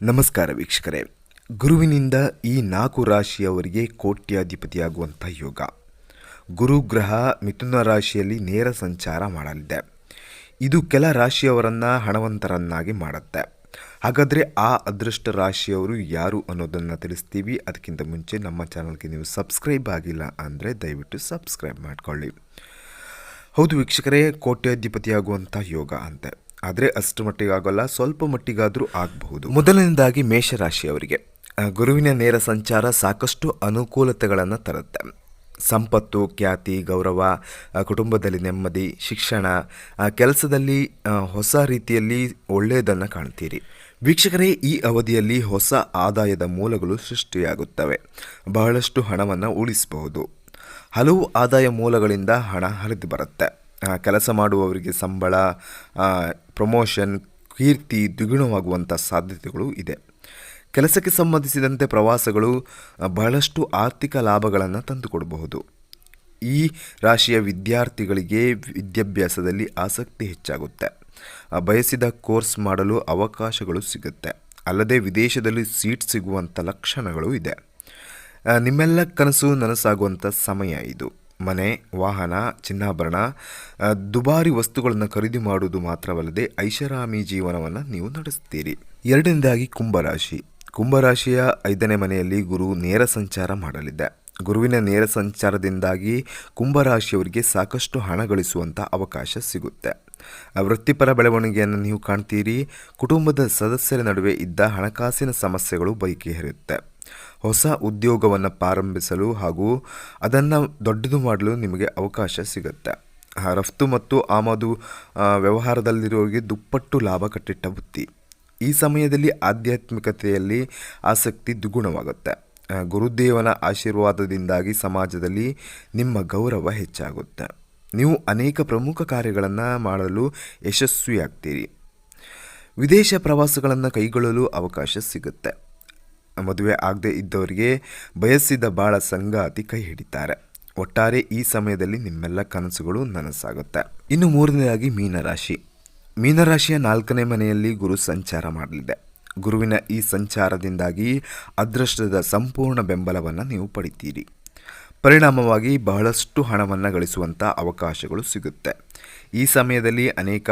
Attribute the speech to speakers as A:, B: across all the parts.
A: ನಮಸ್ಕಾರ ವೀಕ್ಷಕರೇ. ಗುರುವಿನಿಂದ ಈ ನಾಲ್ಕು ರಾಶಿಯವರಿಗೆ ಕೋಟ್ಯಾಧಿಪತಿಯಾಗುವಂಥ ಯೋಗ. ಗುರುಗ್ರಹ ಮಿಥುನ ರಾಶಿಯಲ್ಲಿ ನೇರ ಸಂಚಾರ ಮಾಡಲಿದೆ. ಇದು ಕೆಲ ರಾಶಿಯವರನ್ನು ಹಣವಂತರನ್ನಾಗಿ ಮಾಡುತ್ತೆ. ಹಾಗಾದರೆ ಆ ಅದೃಷ್ಟ ರಾಶಿಯವರು ಯಾರು ಅನ್ನೋದನ್ನು ತಿಳಿಸ್ತೀವಿ. ಅದಕ್ಕಿಂತ ಮುಂಚೆ ನಮ್ಮ ಚಾನಲ್ಗೆ ನೀವು ಸಬ್ಸ್ಕ್ರೈಬ್ ಆಗಿಲ್ಲ ಅಂದರೆ ದಯವಿಟ್ಟು ಸಬ್ಸ್ಕ್ರೈಬ್ ಮಾಡಿಕೊಳ್ಳಿ. ಹೌದು ವೀಕ್ಷಕರೇ, ಕೋಟ್ಯಾಧಿಪತಿಯಾಗುವಂಥ ಯೋಗ ಅಂತೆ. ಆದರೆ ಅಷ್ಟು ಮಟ್ಟಿಗೆ ಆಗೋಲ್ಲ, ಸ್ವಲ್ಪ ಮಟ್ಟಿಗಾದರೂ ಆಗಬಹುದು. ಮೊದಲನೇದಾಗಿ ಮೇಷರಾಶಿಯವರಿಗೆ ಗುರುವಿನ ನೇರ ಸಂಚಾರ ಸಾಕಷ್ಟು ಅನುಕೂಲತೆಗಳನ್ನು ತರುತ್ತೆ. ಸಂಪತ್ತು, ಖ್ಯಾತಿ, ಗೌರವ ಕುಟುಂಬದಲ್ಲಿ ನೆಮ್ಮದಿ, ಶಿಕ್ಷಣ ಕೆಲಸದಲ್ಲಿ ಹೊಸ ರೀತಿಯಲ್ಲಿ ಒಳ್ಳೆಯದನ್ನು ಕಾಣ್ತೀರಿ. ವೀಕ್ಷಕರೇ, ಈ ಅವಧಿಯಲ್ಲಿ ಹೊಸ ಆದಾಯದ ಮೂಲಗಳು ಸೃಷ್ಟಿಯಾಗುತ್ತವೆ. ಬಹಳಷ್ಟು ಹಣವನ್ನು ಉಳಿಸಬಹುದು. ಹಲವು ಆದಾಯ ಮೂಲಗಳಿಂದ ಹಣ ಹರಿದು ಬರುತ್ತೆ. ಕೆಲಸ ಮಾಡುವವರಿಗೆ ಸಂಬಳ ಪ್ರಮೋಷನ್, ಕೀರ್ತಿ ದ್ವಿಗುಣವಾಗುವಂಥ ಸಾಧ್ಯತೆಗಳು ಇದೆ. ಕೆಲಸಕ್ಕೆ ಸಂಬಂಧಿಸಿದಂತೆ ಪ್ರವಾಸಗಳು ಬಹಳಷ್ಟು ಆರ್ಥಿಕ ಲಾಭಗಳನ್ನು ತಂದುಕೊಡಬಹುದು. ಈ ರಾಶಿಯ ವಿದ್ಯಾರ್ಥಿಗಳಿಗೆ ವಿದ್ಯಾಭ್ಯಾಸದಲ್ಲಿ ಆಸಕ್ತಿ ಹೆಚ್ಚಾಗುತ್ತೆ. ಬಯಸಿದ ಕೋರ್ಸ್ ಮಾಡಲು ಅವಕಾಶಗಳು ಸಿಗುತ್ತೆ. ಅಲ್ಲದೆ ವಿದೇಶದಲ್ಲಿ ಸೀಟ್ ಸಿಗುವಂಥ ಲಕ್ಷಣಗಳು ಇದೆ. ನಿಮ್ಮೆಲ್ಲ ಕನಸು ನನಸಾಗುವಂಥ ಸಮಯ ಇದು. ಮನೆ, ವಾಹನ, ಚಿನ್ನಾಭರಣ ದುಬಾರಿ ವಸ್ತುಗಳನ್ನು ಖರೀದಿ ಮಾಡುವುದು ಮಾತ್ರವಲ್ಲದೆ ಐಷಾರಾಮಿ ಜೀವನವನ್ನು ನೀವು ನಡೆಸುತ್ತೀರಿ. ಎರಡನೇದಾಗಿ ಕುಂಭರಾಶಿ. ಕುಂಭರಾಶಿಯ ಐದನೇ ಮನೆಯಲ್ಲಿ ಗುರು ನೇರ ಸಂಚಾರ ಮಾಡಲಿದೆ. ಗುರುವಿನ ನೇರ ಸಂಚಾರದಿಂದಾಗಿ ಕುಂಭರಾಶಿಯವರಿಗೆ ಸಾಕಷ್ಟು ಹಣ ಗಳಿಸುವಂಥ ಅವಕಾಶ ಸಿಗುತ್ತೆ. ವೃತ್ತಿಪರ ಬೆಳವಣಿಗೆಯನ್ನು ನೀವು ಕಾಣ್ತೀರಿ. ಕುಟುಂಬದ ಸದಸ್ಯರ ನಡುವೆ ಇದ್ದ ಹಣಕಾಸಿನ ಸಮಸ್ಯೆಗಳು ಬಗೆಹರಿಯುತ್ತೆ ಹೊಸ ಉದ್ಯೋಗವನ್ನು ಪ್ರಾರಂಭಿಸಲು ಹಾಗೂ ಅದನ್ನು ದೊಡ್ಡದು ಮಾಡಲು ನಿಮಗೆ ಅವಕಾಶ ಸಿಗುತ್ತೆ. ರಫ್ತು ಮತ್ತು ಆಮದು ವ್ಯವಹಾರದಲ್ಲಿರೋರಿಗೆ ದುಪ್ಪಟ್ಟು ಲಾಭ ಕಟ್ಟಿಟ್ಟ ಬುತ್ತಿ. ಈ ಸಮಯದಲ್ಲಿ ಆಧ್ಯಾತ್ಮಿಕತೆಯಲ್ಲಿ ಆಸಕ್ತಿ ದ್ವಿಗುಣವಾಗುತ್ತೆ. ಗುರುದೇವನ ಆಶೀರ್ವಾದದಿಂದಾಗಿ ಸಮಾಜದಲ್ಲಿ ನಿಮ್ಮ ಗೌರವ ಹೆಚ್ಚಾಗುತ್ತೆ. ನೀವು ಅನೇಕ ಪ್ರಮುಖ ಕಾರ್ಯಗಳನ್ನು ಮಾಡಲು ಯಶಸ್ವಿಯಾಗ್ತೀರಿ. ವಿದೇಶ ಪ್ರವಾಸಗಳನ್ನು ಕೈಗೊಳ್ಳಲು ಅವಕಾಶ ಸಿಗುತ್ತೆ. ಮದುವೆ ಆಗದೆ ಇದ್ದವರಿಗೆ ಬಯಸಿದ ಬಾಳ ಸಂಗಾತಿ ಕೈ ಹಿಡಿತಾರೆ. ಒಟ್ಟಾರೆ ಈ ಸಮಯದಲ್ಲಿ ನಿಮ್ಮೆಲ್ಲ ಕನಸುಗಳು ನನಸಾಗುತ್ತೆ. ಇನ್ನು ಮೂರನೇದಾಗಿ ಮೀನರಾಶಿ. ಮೀನರಾಶಿಯ ನಾಲ್ಕನೇ ಮನೆಯಲ್ಲಿ ಗುರು ಸಂಚಾರ ಮಾಡಲಿದೆ. ಗುರುವಿನ ಈ ಸಂಚಾರದಿಂದಾಗಿ ಅದೃಷ್ಟದ ಸಂಪೂರ್ಣ ಬೆಂಬಲವನ್ನು ನೀವು ಪಡಿತೀರಿ. ಪರಿಣಾಮವಾಗಿ ಬಹಳಷ್ಟು ಹಣವನ್ನು ಗಳಿಸುವಂಥ ಅವಕಾಶಗಳು ಸಿಗುತ್ತೆ. ಈ ಸಮಯದಲ್ಲಿ ಅನೇಕ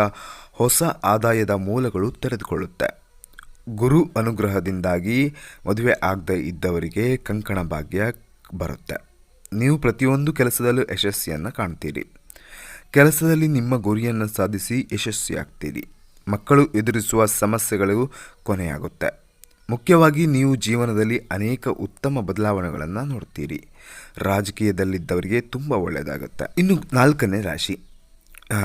A: ಹೊಸ ಆದಾಯದ ಮೂಲಗಳು ತೆರೆದುಕೊಳ್ಳುತ್ತೆ. ಗುರು ಅನುಗ್ರಹದಿಂದಾಗಿ ಮದುವೆ ಆಗದೇ ಇದ್ದವರಿಗೆ ಕಂಕಣ ಭಾಗ್ಯ ಬರುತ್ತೆ. ನೀವು ಪ್ರತಿಯೊಂದು ಕೆಲಸದಲ್ಲೂ ಯಶಸ್ಸಿಯನ್ನು ಕಾಣ್ತೀರಿ. ಕೆಲಸದಲ್ಲಿ ನಿಮ್ಮ ಗುರಿಯನ್ನು ಸಾಧಿಸಿ ಯಶಸ್ವಿಯಾಗ್ತೀರಿ. ಮಕ್ಕಳು ಎದುರಿಸುವ ಸಮಸ್ಯೆಗಳು ಕೊನೆಯಾಗುತ್ತೆ. ಮುಖ್ಯವಾಗಿ ನೀವು ಜೀವನದಲ್ಲಿ ಅನೇಕ ಉತ್ತಮ ಬದಲಾವಣೆಗಳನ್ನು ನೋಡ್ತೀರಿ. ರಾಜಕೀಯದಲ್ಲಿದ್ದವರಿಗೆ ತುಂಬ ಒಳ್ಳೆಯದಾಗುತ್ತೆ. ಇನ್ನು ನಾಲ್ಕನೇ ರಾಶಿ.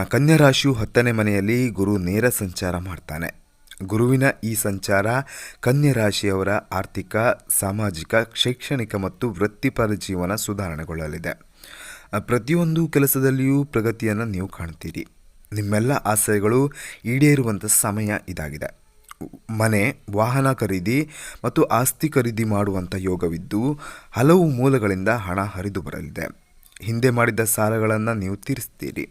A: ಕನ್ಯಾ ರಾಶಿಯು ಹತ್ತನೇ ಮನೆಯಲ್ಲಿ ಗುರು ನೇರ ಸಂಚಾರ ಮಾಡ್ತಾನೆ. ಗುರುವಿನ ಈ ಸಂಚಾರ ಕನ್ಯಾ ರಾಶಿಯವರ ಆರ್ಥಿಕ, ಸಾಮಾಜಿಕ, ಶೈಕ್ಷಣಿಕ ಮತ್ತು ವೃತ್ತಿಪರ ಜೀವನ ಸುಧಾರಣೆಗೊಳ್ಳಲಿದೆ. ಪ್ರತಿಯೊಂದು ಕೆಲಸದಲ್ಲಿಯೂ ಪ್ರಗತಿಯನ್ನು ನೀವು ಕಾಣ್ತೀರಿ. ನಿಮ್ಮೆಲ್ಲ ಆಸೆಗಳು ಈಡೇರುವಂಥ ಸಮಯ ಇದಾಗಿದೆ. ಮನೆ, ವಾಹನ ಖರೀದಿ ಮತ್ತು ಆಸ್ತಿ ಖರೀದಿ ಮಾಡುವಂಥ ಯೋಗವಿದ್ದು ಹಲವು ಮೂಲಗಳಿಂದ ಹಣ ಹರಿದು ಬರಲಿದೆ. ಹಿಂದೆ ಮಾಡಿದ ಸಾಲಗಳನ್ನು ನೀವು ತೀರಿಸ್ತೀರಿ.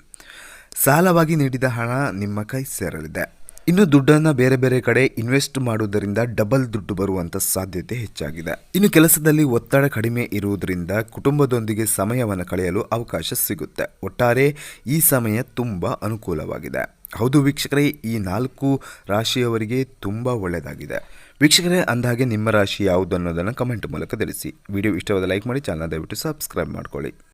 A: ಸಾಲವಾಗಿ ನೀಡಿದ ಹಣ ನಿಮ್ಮ ಕೈ ಸೇರಲಿದೆ. ಇನ್ನು ದುಡ್ಡನ್ನು ಬೇರೆ ಬೇರೆ ಕಡೆ ಇನ್ವೆಸ್ಟ್ ಮಾಡುವುದರಿಂದ ಡಬಲ್ ದುಡ್ಡು ಬರುವಂಥ ಸಾಧ್ಯತೆ ಹೆಚ್ಚಾಗಿದೆ. ಇನ್ನು ಕೆಲಸದಲ್ಲಿ ಒತ್ತಡ ಕಡಿಮೆ ಇರುವುದರಿಂದ ಕುಟುಂಬದೊಂದಿಗೆ ಸಮಯವನ್ನು ಕಳೆಯಲು ಅವಕಾಶ ಸಿಗುತ್ತೆ. ಒಟ್ಟಾರೆ ಈ ಸಮಯ ತುಂಬ ಅನುಕೂಲವಾಗಿದೆ. ಹೌದು ವೀಕ್ಷಕರೇ, ಈ ನಾಲ್ಕು ರಾಶಿಯವರಿಗೆ ತುಂಬ ಒಳ್ಳೆಯದಾಗಿದೆ. ವೀಕ್ಷಕರೇ ಅಂದಹಾಗೆ ನಿಮ್ಮ ರಾಶಿ ಯಾವುದು ಅನ್ನೋದನ್ನು ಕಮೆಂಟ್ ಮೂಲಕ ತಿಳಿಸಿ. ವಿಡಿಯೋ ಇಷ್ಟವಾದ ಲೈಕ್ ಮಾಡಿ ಚಾನಲ್ ದಯವಿಟ್ಟು ಸಬ್ಸ್ಕ್ರೈಬ್ ಮಾಡ್ಕೊಳ್ಳಿ.